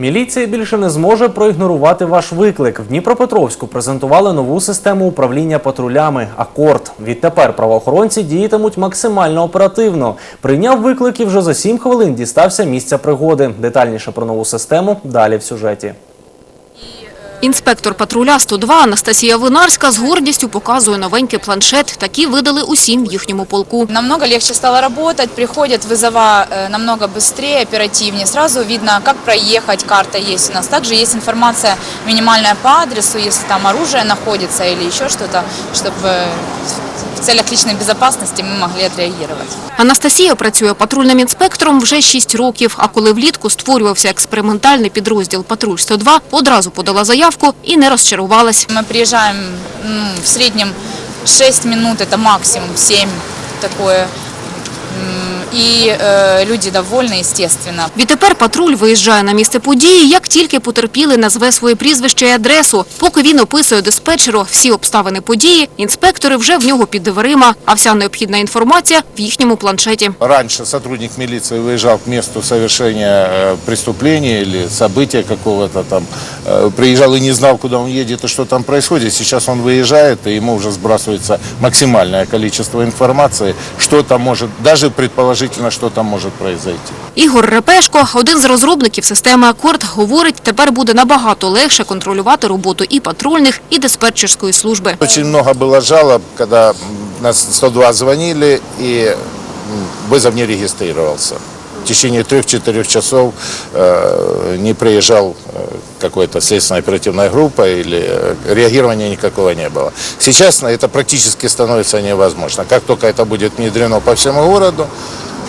Міліція більше не зможе проігнорувати ваш виклик. В Дніпропетровську презентували нову систему управління патрулями Акорд. Відтепер правоохоронці діятимуть максимально оперативно. Прийняв виклик і вже за 7 хвилин дістався місця пригоди. Детальніше про нову систему далі в сюжеті. Інспектор патруля 102 Анастасія Винарська з гордістю показує новенький планшет. Такі видали усім в їхньому полку. Намного легче стало работать, приходят вызова э, намного быстрее, оперативнее. Сразу видно, как проехать, карта есть у нас. Также есть информация минимальная по адресу, если там оружие находится или еще что-то, чтобы в целях личной безопасности мы могли отреагировать. Анастасія працює патрульним інспектором вже 6 років, а коли влітку створювався експериментальний підрозділ «Патруль 102», одразу подала заявку і не розчарувалась. Ми приїжджаємо ну, в середньому 6 минут, это максимум 7 такое М, И э, люди довольны, естественно. Відтепер патруль виїжджає на місце події, як тільки потерпілий назве своє прізвище і адресу. Поки він описує диспетчеру всі обставини події, інспектори вже в нього під дверима, а вся необхідна інформація в їхньому планшеті. Раньше сотрудник милиции выезжал к месту совершения э, преступления или события какого-то там, э, приезжал и не знал, куда он едет и что там происходит. Сейчас он выезжает, и ему уже сбрасывается максимальное количество информации, что там может, даже предположительно, что там может произойти. Ігор Репешко, один з розробників системи «Акорд», говорить, тепер буде набагато легше контролювати роботу і патрульних, і диспетчерської служби. Очень много было жалоб, когда м, нас 102 звонили, и м, вызов не регистрировался. В течение трех-четырех часов э, не приезжал э, какой-то следственная оперативная группа или э, реагирования никакого не было. Сейчас это практически становится невозможно. Как только это будет внедрено по всему городу,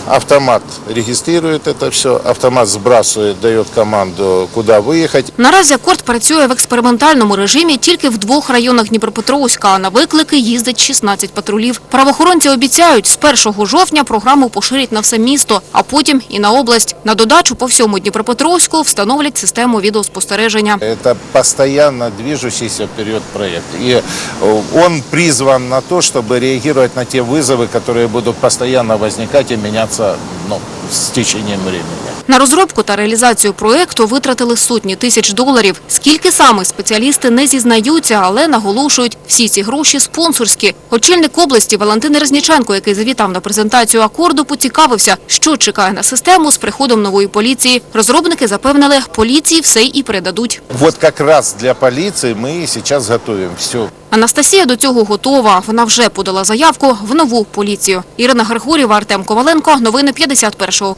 автомат регистрирует это все, автомат сбрасывает, дает команду, куда выехать. Наразі «Акорд» працює в експериментальному режимі тільки в двох районах Дніпропетровська, а на виклики їздить 16 патрулів. Правоохоронці обіцяють, з 1 жовтня програму поширять на все місто, а потім і на область. На додачу по всьому Дніпропетровську встановлять систему відеоспостереження. Это постоянно движущийся вперед проект. И э, он призван на то, чтобы реагировать на те вызовы, которые будут постоянно возникать и меняться ну, с течением времени. На розробку та реалізацію проєкту витратили сотні тисяч доларів. Скільки саме спеціалісти не зізнаються, але наголошують, всі ці гроші спонсорські. Очільник області Валентин Резніченко, який завітав на презентацію акорду, поцікавився, що чекає на систему з приходом нової поліції. Розробники запевнили, поліції все і передадуть. Вот как раз для полиции мы сейчас готовим все. Анастасія до цього готова. Вона вже подала заявку в нову поліцію. Ірина Григорєва, Артем Коваленко. Новини 51-го.